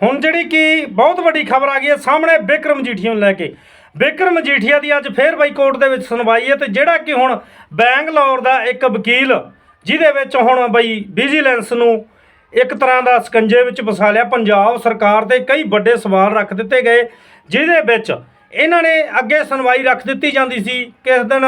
ਹੁਣ ਜਿਹੜੀ ਕਿ ਬਹੁਤ ਵੱਡੀ ਖਬਰ ਆ ਗਈ ਹੈ ਸਾਹਮਣੇ ਬਿਕਰਮ ਜੀਠੀਆ ਨੂੰ ਲੈ ਕੇ। ਬਿਕਰਮ ਮਜੀਠੀਆ ਦੀ ਅੱਜ ਫੇਰ ਬਾਈ ਕੋਰਟ ਦੇ ਵਿੱਚ ਸੁਣਵਾਈ ਹੈ ਤੇ ਜਿਹੜਾ ਕਿ ਹੁਣ ਬੈਂਗਲੌਰ ਦਾ ਇੱਕ ਵਕੀਲ, ਜਿਹਦੇ ਵਿੱਚ ਹੁਣ ਬਈ ਵਿਜੀਲੈਂਸ ਨੂੰ ਇੱਕ ਤਰ੍ਹਾਂ ਦਾ ਸਕੰਜੇ ਵਿੱਚ ਫਸਾ ਲਿਆ। ਪੰਜਾਬ ਸਰਕਾਰ ਤੇ ਕਈ ਵੱਡੇ ਸਵਾਲ ਰੱਖ ਦਿੱਤੇ ਗਏ, ਜਿਹਦੇ ਵਿੱਚ ਇਹਨਾਂ ਨੇ ਅੱਗੇ ਸੁਣਵਾਈ ਰੱਖ ਦਿੱਤੀ ਜਾਂਦੀ ਸੀ। ਕਿਸ ਦਿਨ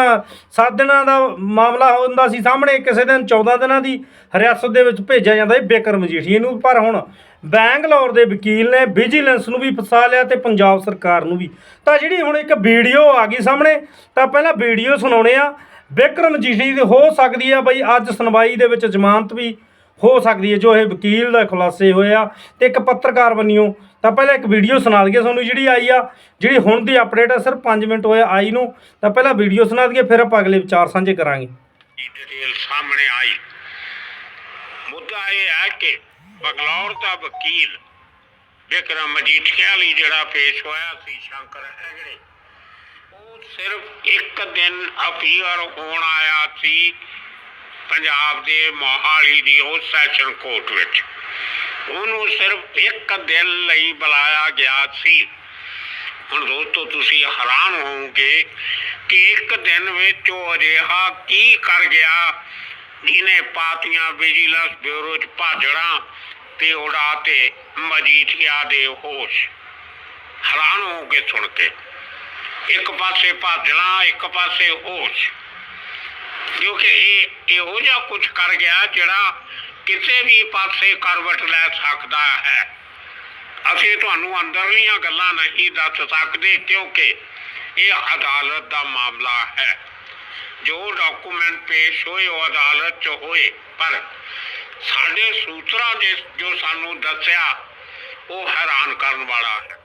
7 ਦਿਨਾਂ ਦਾ ਮਾਮਲਾ ਹੁੰਦਾ ਸੀ ਸਾਹਮਣੇ, ਕਿਸੇ ਦਿਨ 14 ਦਿਨਾਂ ਦੀ ਹਿਰਾਸਤ ਦੇ ਵਿੱਚ ਭੇਜਿਆ ਜਾਂਦਾ ਸੀ ਬੇਕਰ ਮਜੀਠੀਏ ਨੂੰ। ਪਰ ਹੁਣ ਬੈਂਗਲੌਰ ਦੇ ਵਕੀਲ ਨੇ ਵਿਜੀਲੈਂਸ ਨੂੰ ਵੀ ਫਸਾ ਲਿਆ ਤੇ ਪੰਜਾਬ ਸਰਕਾਰ ਨੂੰ ਵੀ। ਤਾਂ ਜਿਹੜੀ ਹੁਣ ਇੱਕ ਵੀਡੀਓ ਆ ਗਈ ਸਾਹਮਣੇ, ਤਾਂ ਪਹਿਲਾਂ ਵੀਡੀਓ ਸੁਣਾਉਣੇ ਆ। ਬਿਕਰਮ ਜੀਠੀ ਦੀ ਹੋ ਸਕਦੀ ਆ ਬਈ ਅੱਜ ਸੁਣਵਾਈ ਦੇ ਵਿੱਚ ਜ਼ਮਾਨਤ ਵੀ ਹੋ ਸਕਦੀ ਹੈ, ਜੋ ਇਹ ਵਕੀਲ ਦਾ ਖੁਲਾਸੇ ਹੋਏ ਆ ਤੇ ਇੱਕ ਪੱਤਰਕਾਰ ਬਣਿਓ ਤਾਂ ਪਹਿਲਾਂ ਇੱਕ ਵੀਡੀਓ ਸੁਣਾ ਦਈਏ ਤੁਹਾਨੂੰ, ਜਿਹੜੀ ਆਈ ਆ, ਜਿਹੜੀ ਹੁਣ ਦੀ ਅਪਡੇਟ ਆ, ਸਿਰਫ 5 ਮਿੰਟ ਹੋਏ ਆਈ ਨੂੰ, ਤਾਂ ਪਹਿਲਾਂ ਵੀਡੀਓ ਸੁਣਾ ਦਈਏ, ਫਿਰ ਆਪਾਂ ਅਗਲੇ ਵਿਚਾਰ ਸਾਂਝੇ ਕਰਾਂਗੇ। ਡਿਟੇਲ ਸਾਹਮਣੇ ਆਈ? ਮੁੱਦਾ ਇਹ ਹੈ ਕਿ ਬੰਗਲੌਰ ਦਾ ਵਕੀਲ ਵਿਕਰਮ ਮਜੀਠੀਆ ਲਈ ਜਿਹੜਾ ਪੇਸ਼ ਹੋਇਆ ਸੀ ਸ਼ੰਕਰ ਹੈਗੜੇ, ਉਹ ਸਿਰਫ ਇੱਕ ਦਿਨ ਅਪੀਅਰ ਹੋਣ ਆਇਆ ਸੀ ਪੰਜਾਬ ਦੇ ਮੋਹਾਲੀ ਦੀ ਉਸ ਸੈਸ਼ਨ ਕੋਰਟ ਵਿੱਚ। ਉਹਨੂੰ ਸਿਰਫ ਇੱਕ ਦਿਨ ਲਈ ਬੁਲਾਇਆ ਗਿਆ ਸੀ। ਹੁਣ ਦੋਸਤੋ, ਤੁਸੀਂ ਹੈਰਾਨ ਹੋਵੋਗੇ ਕਿ ਇੱਕ ਦਿਨ ਵਿੱਚ ਉਹ ਅਜਿਹਾ ਕੀ ਕਰ ਗਿਆ ਜਿਹਨੇ ਪਾਤੀਆਂ ਵਿਜੀਲੈਂਸ ਬਿਊਰੋ ਚ ਭਾਜੜਾਂ ਤੇ ਉਡਾ ਤੇ ਮਜੀਠੀਆ ਦੇ ਹੋਸ਼। ਹੈਰਾਨ ਹੋਵੋਗੇ ਸੁਣ ਕੇ। ਇੱਕ ਪਾਸੇ ਭਾਜੜਾਂ, ਇੱਕ ਪਾਸੇ ਹੋਸ਼। ਕਿਉਂਕਿ ਇਹ ਇਹੋ ਜਿਹਾ ਕੁਝ ਕਰ ਗਿਆ ਜਿਹੜਾ ਕਿਸੇ ਵੀ ਪਾਸੇ ਕਰਵਟ ਲੈ ਸਕਦਾ ਹੈ। ਅਸੀਂ ਤੁਹਾਨੂੰ ਅੰਦਰਲੀਆਂ ਗੱਲਾਂ ਨਹੀਂ ਦੱਸ ਸਕਦੇ ਕਿਉਂਕਿ ਇਹ ਅਦਾਲਤ ਦਾ ਮਾਮਲਾ ਹੈ। ਜੋ ਡਾਕੂਮੈਂਟ ਪੇਸ਼ ਹੋਏ, ਉਹ ਅਦਾਲਤ 'ਚ ਹੋਏ। ਪਰ ਸਾਡੇ ਸੂਤਰਾਂ ਦੇ ਜੋ ਸਾਨੂੰ ਦੱਸਿਆ, ਉਹ ਹੈਰਾਨ ਕਰਨ ਵਾਲਾ ਹੈ।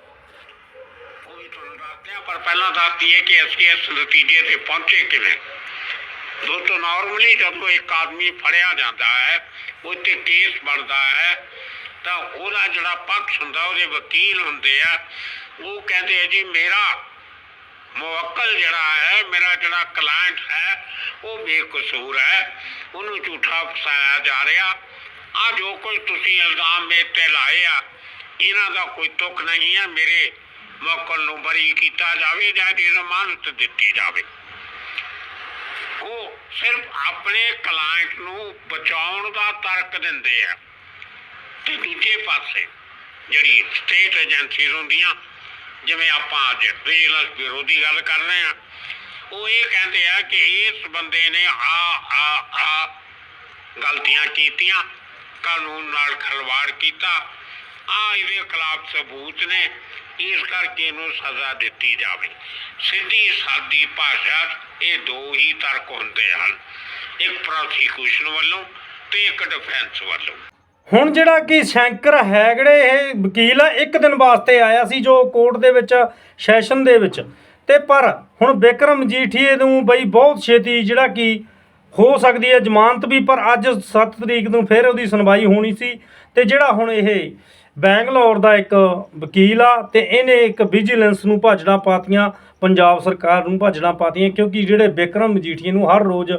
ਉਹ ਵੀ ਤੁਹਾਨੂੰ ਦੱਸਦੇ ਹਾਂ ਪਰ ਪਹਿਲਾਂ ਦੱਸ ਦਈਏ ਕਿ ਅਸੀਂ ਇਸ ਨਤੀਜੇ ਤੇ ਪਹੁੰਚੇ ਕਿਵੇਂ? ਦੋਸਤੋ ਨਾਰਮਲੀ ਜਦੋਂ ਇੱਕ ਆਦਮੀ ਫੜਿਆ ਜਾਂਦਾ ਹੈ ਉਹ ਕੇਸ ਬਣਦਾ ਹੈ, ਤਾਂ ਉਹਦਾ ਜਿਹੜਾ ਪੱਖ ਹੁੰਦਾ, ਉਹਦੇ ਵਕੀਲ ਹੁੰਦੇ ਆ, ਉਹ ਕਹਿੰਦੇ ਆ ਜੀ, ਮੇਰਾ ਮੁਵੱਕਲ ਜਿਹੜਾ ਹੈ, ਮੇਰਾ ਜਿਹੜਾ ਕਲਾਇੰਟ ਹੈ, ਉਹ ਬੇਕਸੂਰ ਹੈ, ਉਹਨੂੰ ਝੂਠਾ ਫਸਾਇਆ ਜਾ ਰਿਹਾ। ਆ ਜੋ ਕੁਝ ਤੁਸੀਂ ਇਲਜ਼ਾਮ ਮੇਰੇ ਤੇ ਲਾਏ ਆ, ਇਹਨਾਂ ਦਾ ਕੋਈ ਤੁਕ ਨਹੀਂ ਹੈ ਮੇਰੇ ਮੁਵੱਕਲ ਨੂੰ ਬਰੀ ਕੀਤਾ ਜਾਵੇ ਜਾਂ ਦੀ ਜ਼ਮਾਨਤ ਦਿੱਤੀ ਜਾਵੇ। ਉਹ ਸਿਰਫ ਆਪਣੇ ਕਲਾਇੰਟ ਨੂੰ ਬਚਾਉਣ ਦਾ ਤਰਕ ਦਿੰਦੇ ਆ। ਤੇ ਦੂਜੇ ਪਾਸੇ ਜਿਹੜੀ ਸਟੇਟ ਏਜੰਸੀਜ਼ ਹੁੰਦੀਆਂ, ਜਿਵੇਂ ਆਪਾਂ ਅੱਜ ਵਿਜੀਲੈਂਸ ਬਿਊਰੋ ਦੀ ਗੱਲ ਕਰ ਰਹੇ ਆ ਉਹ ਇਹ ਕਹਿੰਦੇ ਆ ਕਿ ਇਸ ਬੰਦੇ ਨੇ ਆ ਆ ਆ ਗਲਤੀਆਂ ਕੀਤੀਆਂ, ਕਾਨੂੰਨ ਨਾਲ ਖਲਵਾੜ ਕੀਤਾ। ਆ ਇਹਦੇ ਖਿਲਾਫ ਸਬੂਤ ਨੇ। ਇਸ ਕਰਕੇ ਇਹਨੂੰ ਸਜ਼ਾ ਦਿੱਤੀ ਜਾਵੇ। ਸਿੱਧੀ ਸਾਦੀ ਭਾਸ਼ਾ ਇਹ ਦੋ ਹੀ ਤਰਕ ਹੁੰਦੇ ਹਨ। ਇੱਕ ਪ੍ਰੋਸੀਕਿਊਸ਼ਨ ਵੱਲੋਂ ਤੇ ਇੱਕ ਡਿਫੈਂਸ ਵੱਲੋਂ। ਹੁਣ ਜਿਹੜਾ ਕਿ ਸ਼ੰਕਰ ਹੈਗੜੇ, ਇਹ ਵਕੀਲ ਆ, ਇੱਕ ਦਿਨ ਵਾਸਤੇ ਆਇਆ ਸੀ ਜੋ ਕੋਰਟ ਦੇ ਵਿੱਚ, ਸੈਸ਼ਨ ਦੇ ਵਿੱਚ। ਤੇ ਪਰ ਹੁਣ ਬਿਕਰਮ ਜੀਠੀਏ ਨੂੰ ਬਈ ਬਹੁਤ ਛੇਤੀ ਜਿਹੜਾ ਕਿ ਹੋ ਸਕਦੀ ਹੈ ਜ਼ਮਾਨਤ ਵੀ, ਪਰ ਅੱਜ 7 ਤਰੀਕ ਨੂੰ ਫਿਰ ਉਹਦੀ ਸੁਣਵਾਈ ਹੋਣੀ ਸੀ। ਤੇ ਜਿਹੜਾ ਹੁਣ ਇਹ ਬੈਂਗਲੌਰ ਦਾ ਇੱਕ ਵਕੀਲ ਆ ਤੇ ਇਹਨੇ ਇੱਕ ਵਿਜੀਲੈਂਸ ਨੂੰ ਭਾਜੜਾਂ ਪਾਤੀਆਂ, ਪੰਜਾਬ ਸਰਕਾਰ ਨੂੰ ਭਾਜੜਾਂ ਪਾਤੀਆਂ ਕਿਉਂਕਿ ਜਿਹੜੇ ਬਿਕਰਮ ਮਜੀਠੀਏ ਨੂੰ ਹਰ ਰੋਜ਼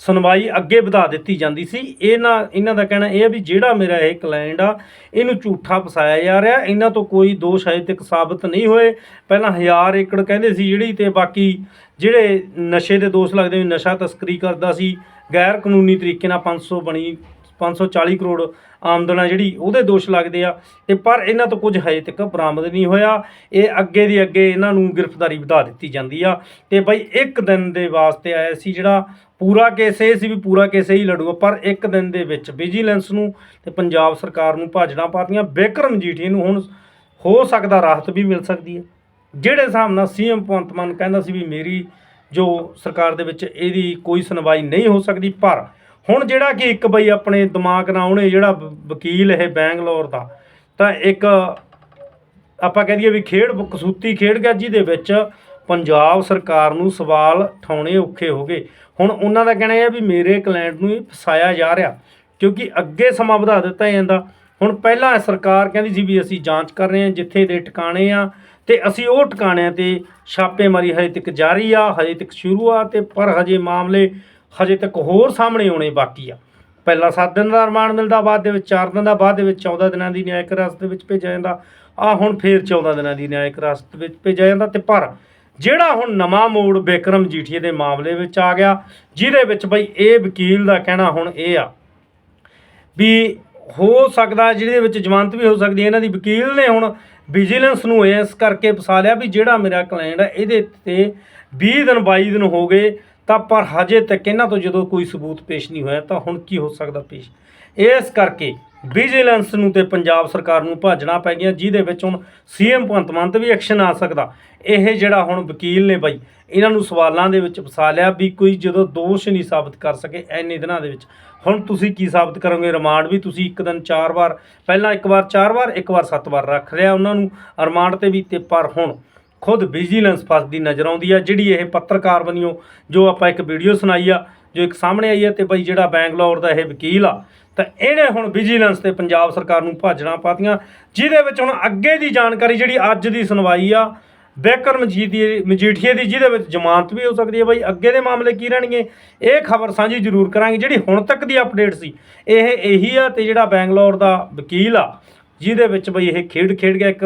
ਸੁਣਵਾਈ ਅੱਗੇ ਵਧਾ ਦਿੱਤੀ ਜਾਂਦੀ ਸੀ। ਇਹਨਾਂ ਇਹਨਾਂ ਦਾ ਕਹਿਣਾ ਇਹ ਆ ਵੀ ਜਿਹੜਾ ਮੇਰਾ ਇਹ ਕਲਾਇੰਟ ਆ, ਇਹਨੂੰ ਝੂਠਾ ਫਸਾਇਆ ਜਾ ਰਿਹਾ, ਇਹਨਾਂ ਤੋਂ ਕੋਈ ਦੋਸ਼ ਹਜੇ ਤੱਕ ਸਾਬਤ ਨਹੀਂ ਹੋਏ। ਪਹਿਲਾਂ 1000 ਏਕੜ ਕਹਿੰਦੇ ਸੀ ਜਿਹੜੀ ਤੇ ਬਾਕੀ ਜਿਹੜੇ ਨਸ਼ੇ ਦੇ ਦੋਸ਼ ਲੱਗਦੇ ਵੀ ਨਸ਼ਾ ਤਸਕਰੀ ਕਰਦਾ ਸੀ ਗੈਰ ਕਾਨੂੰਨੀ ਤਰੀਕੇ ਨਾਲ 500 ਬਣੀ 540 ਕਰੋੜ ਆਮਦਨ ਆ ਜਿਹੜੀ, ਉਹਦੇ ਦੋਸ਼ ਲੱਗਦੇ ਆ। ਤੇ ਪਰ ਇਹਨਾਂ ਤੋਂ ਕੁਝ ਹਜੇ ਤੱਕ ਬਰਾਮਦ ਨਹੀਂ ਹੋਇਆ। ਇਹ ਅੱਗੇ ਦੀ ਅੱਗੇ ਇਹਨਾਂ ਨੂੰ ਗ੍ਰਿਫਤਾਰੀ ਵਧਾ ਦਿੱਤੀ ਜਾਂਦੀ ਆ। ਤੇ ਬਈ ਇੱਕ ਦਿਨ ਦੇ ਵਾਸਤੇ ਆਇਆ ਸੀ ਜਿਹੜਾ ਪੂਰਾ ਕੇਸ, ਇਹ ਸੀ ਵੀ ਪੂਰਾ ਕੇਸ ਹੀ ਲੜੂਗਾ, ਪਰ ਇੱਕ ਦਿਨ ਦੇ ਵਿੱਚ ਵਿਜੀਲੈਂਸ ਨੂੰ ਤੇ ਪੰਜਾਬ ਸਰਕਾਰ ਨੂੰ ਭਾਜਣਾ ਪਾਤੀਆਂ। ਬਿਕਰਮ ਜੀਠੀ ਨੂੰ ਹੁਣ ਹੋ ਸਕਦਾ ਰਾਹਤ ਵੀ ਮਿਲ ਸਕਦੀ ਹੈ ਜਿਹੜੇ ਹਿਸਾਬ ਨਾਲ ਸੀਐਮ ਭਗਵੰਤ ਮਾਨ ਕਹਿੰਦਾ ਸੀ ਵੀ ਮੇਰੀ ਜੋ ਸਰਕਾਰ ਦੇ ਵਿੱਚ ਇਹਦੀ ਕੋਈ ਸੁਣਵਾਈ ਨਹੀਂ ਹੋ ਸਕਦੀ, ਪਰ ਹੁਣ ਜਿਹੜਾ ਕਿ ਇੱਕ ਬਈ ਆਪਣੇ ਦਿਮਾਗ ਨਾਲ ਉਹਨੇ ਜਿਹੜਾ ਵਕੀਲ ਇਹ ਬੈਂਗਲੌਰ ਦਾ, ਤਾਂ ਇੱਕ ਆਪਾਂ ਕਹਿ ਦਈਏ ਵੀ ਖੇਡ ਕਸੂਤੀ ਖੇਡ ਗਿਆ ਜਿਹਦੇ ਵਿੱਚ ਪੰਜਾਬ ਸਰਕਾਰ ਨੂੰ ਸਵਾਲ ਠਾਉਣੇ ਔਖੇ ਹੋ ਗਏ। ਹੁਣ ਉਹਨਾਂ ਦਾ ਕਹਿਣਾ ਹੈ ਵੀ ਮੇਰੇ ਕਲਾਇੰਟ ਨੂੰ ਹੀ ਫਸਾਇਆ ਜਾ ਰਿਹਾ, ਕਿਉਂਕਿ ਅੱਗੇ ਸਮਾਂ ਵਧਾ ਦਿੱਤਾ ਜਾਂਦਾ ਹੁਣ ਪਹਿਲਾਂ ਸਰਕਾਰ ਕਹਿੰਦੀ ਸੀ ਵੀ ਅਸੀਂ ਜਾਂਚ ਕਰ ਰਹੇ ਹਾਂ, ਜਿੱਥੇ ਦੇ ਟਿਕਾਣੇ ਆ, ਤੇ ਅਸੀਂ ਉਹ ਟਿਕਾਣਿਆਂ ਤੇ ਛਾਪੇਮਾਰੀ ਹਜੇ ਤੱਕ ਜਾਰੀ ਆ, ਹਜੇ ਤੱਕ ਸ਼ੁਰੂ ਆ, ਤੇ ਪਰ ਹਜੇ ਮਾਮਲੇ ਹਜੇ ਤੱਕ ਹੋਰ ਸਾਹਮਣੇ ਆਉਣੇ ਬਾਕੀ ਆ। ਪਹਿਲਾਂ 7 ਦਿਨ ਦਾ ਰਿਮਾਂਡ ਮਿਲਦਾ, ਬਾਅਦ ਦੇ ਵਿੱਚ 4 ਦਿਨ ਦਾ, ਬਾਅਦ ਦੇ ਵਿੱਚ 14 ਦਿਨਾਂ ਦੀ ਨਿਆਇਕ ਹਿਰਾਸਤ ਦੇ ਵਿੱਚ ਭੇਜਿਆ ਜਾਂਦਾ। ਆ ਹੁਣ ਫੇਰ 14 ਦਿਨਾਂ ਦੀ ਨਿਆਇਕ ਹਿਰਾਸਤ ਵਿੱਚ ਭੇਜਿਆ ਜਾਂਦਾ ਤੇ ਪਰ ਜਿਹੜਾ ਹੁਣ ਨਵਾਂ ਮੋੜ ਬਿਕਰਮ ਜੀਠੀਏ ਦੇ ਮਾਮਲੇ ਵਿੱਚ ਆ ਗਿਆ, ਜਿਹਦੇ ਵਿੱਚ ਬਈ ਇਹ ਵਕੀਲ ਦਾ ਕਹਿਣਾ ਹੁਣ ਇਹ ਆ ਵੀ ਹੋ ਸਕਦਾ, ਜਿਹਦੇ ਵਿੱਚ ਜ਼ਮਾਨਤ ਵੀ ਹੋ ਸਕਦੀ ਹੈ, ਇਹਨਾਂ ਦੀ ਵਕੀਲ ਨੇ ਹੁਣ ਵਿਜੀਲੈਂਸ ਨੂੰ ਇਸ ਕਰਕੇ ਫਸਾ ਲਿਆ ਵੀ ਜਿਹੜਾ ਮੇਰਾ ਕਲਾਇੰਟ ਹੈ ਇਹਦੇ ਤੇ 20 ਦਿਨ 22 ਦਿਨ ਹੋ ਗਏ। ਤਾਂ ਪਰ ਹਜੇ ਤੱਕ ਇਹਨਾਂ ਤੋਂ ਜਦੋਂ ਕੋਈ ਸਬੂਤ ਪੇਸ਼ ਨਹੀਂ ਹੋਇਆ ਤਾਂ ਹੁਣ ਕੀ ਹੋ ਸਕਦਾ ਪੇਸ਼? ਇਸ ਕਰਕੇ ਵਿਜੀਲੈਂਸ ਨੂੰ ਤੇ ਪੰਜਾਬ ਸਰਕਾਰ ਨੂੰ ਭਾਜਣਾ ਪੈ ਗਿਆ, ਜਿਹਦੇ ਵਿੱਚ ਹੁਣ ਸੀਐਮ ਭਗਵੰਤ ਮਾਨ ਤੇ ਵੀ ਐਕਸ਼ਨ ਆ ਸਕਦਾ। ਇਹ ਜਿਹੜਾ ਹੁਣ ਵਕੀਲ ਨੇ ਬਾਈ, ਇਹਨਾਂ ਨੂੰ ਸਵਾਲਾਂ ਦੇ ਵਿੱਚ ਫਸਾ ਲਿਆ ਵੀ ਕੋਈ ਜਦੋਂ ਦੋਸ਼ ਨਹੀਂ ਸਾਬਤ ਕਰ ਸਕੇ ਐਨੇ ਦਿਨਾਂ ਦੇ ਵਿੱਚ। ਹੁਣ ਤੁਸੀਂ ਕੀ ਸਾਬਤ ਕਰੋਗੇ? ਰਿਮਾਂਡ ਵੀ ਤੁਸੀਂ ਇੱਕ ਦਿਨ ਚਾਰ ਵਾਰ, ਪਹਿਲਾਂ ਇੱਕ ਵਾਰ, ਚਾਰ ਵਾਰ, ਇੱਕ ਵਾਰ, ਸੱਤ ਵਾਰ ਰੱਖ ਲਿਆ ਉਹਨਾਂ ਨੂੰ। ਰਿਮਾਂਡ ਤੇ ਵੀ ਤੇ ਪਰ ਹੁਣ ਖੁਦ ਵਿਜੀਲੈਂਸ ਫਸਦੀ ਨਜ਼ਰ ਆਉਂਦੀ ਆ, ਜਿਹੜੀ ਇਹ ਪੱਤਰਕਾਰ ਬਣਿਓ ਜੋ ਆਪਾਂ ਇੱਕ ਵੀਡੀਓ ਸੁਣਾਈ ਆ, ਜੋ ਇੱਕ ਸਾਹਮਣੇ ਆਈ ਹੈ ਤੇ ਬਈ ਜਿਹੜਾ ਬੈਂਗਲੌਰ ਦਾ ਇਹ ਵਕੀਲ ਆ, ਤਾਂ ਇਹਨੇ ਹੁਣ ਵਿਜੀਲੈਂਸ ਤੇ ਪੰਜਾਬ ਸਰਕਾਰ ਨੂੰ ਭਾਜਣਾ ਪਾਤੀਆਂ, ਜਿਹਦੇ ਵਿੱਚ ਹੁਣ ਅੱਗੇ ਦੀ ਜਾਣਕਾਰੀ ਜਿਹੜੀ ਅੱਜ ਦੀ ਸੁਣਵਾਈ ਆ ਬੇਕਰ ਮਜੀਦੀ ਮਜੀਠੀਏ ਦੀ, ਜਿਹਦੇ ਵਿੱਚ ਜ਼ਮਾਨਤ ਵੀ ਹੋ ਸਕਦੀ ਹੈ ਬਈ, ਅੱਗੇ ਦੇ ਮਾਮਲੇ ਕੀ ਰਹਿਣਗੇ, ਇਹ ਖਬਰ ਸਾਂਝੀ ਜ਼ਰੂਰ ਕਰਾਂਗੇ, ਜਿਹੜੀ ਹੁਣ ਤੱਕ ਦੀ ਅਪਡੇਟ ਸੀ, ਇਹ ਇਹੀ ਆ ਤੇ ਜਿਹੜਾ ਬੈਂਗਲੌਰ ਦਾ ਵਕੀਲ ਆ, ਜਿਹਦੇ ਵਿੱਚ ਬਈ ਇਹ ਖੇਡ ਖੇਡ ਗਿਆ, ਇੱਕ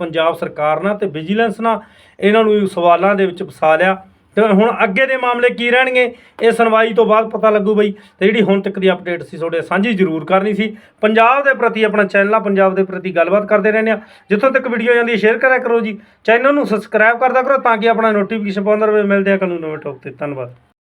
ਪੰਜਾਬ ਸਰਕਾਰ ਨਾਲ ਤੇ ਵਿਜੀਲੈਂਸ ਨਾਲ ਇਹਨਾਂ ਨੂੰ ਸਵਾਲਾਂ ਦੇ ਵਿੱਚ ਫਸਾ ਲਿਆ। ਤੇ ਹੁਣ ਅੱਗੇ ਦੇ ਮਾਮਲੇ ਕੀ ਰਹਿਣਗੇ, ਇਹ ਸੁਣਵਾਈ ਤੋਂ ਬਾਅਦ ਪਤਾ ਲੱਗੂ ਬਈ। ਤੇ ਜਿਹੜੀ ਹੁਣ ਤੱਕ ਦੀ ਅਪਡੇਟ ਸੀ, ਤੁਹਾਡੇ ਸਾਂਝੀ ਜ਼ਰੂਰ ਕਰਨੀ ਸੀ। ਪੰਜਾਬ ਦੇ ਪ੍ਰਤੀ ਆਪਣਾ ਚੈਨਲ ਆ, ਪੰਜਾਬ ਦੇ ਪ੍ਰਤੀ ਗੱਲਬਾਤ ਕਰਦੇ ਰਹਿੰਦੇ ਆ। ਜਿੱਥੋਂ ਤੱਕ ਵੀਡੀਓ ਜਾਂਦੀ ਹੈ ਸ਼ੇਅਰ ਕਰਿਆ ਕਰੋ ਜੀ। ਚੈਨਲ ਨੂੰ ਸਬਸਕ੍ਰਾਈਬ ਕਰਦਾ ਕਰੋ ਤਾਂ ਕਿ ਆਪਣਾ ਨੋਟੀਫਿਕੇਸ਼ਨ ਪਾਉਂਦਾ ਰਹੇ ਮਿਲਦੇ ਆ ਕਾਨੂੰਨ ਨਵੇਂ ਟੌਪ ਤੇ। ਧੰਨਵਾਦ।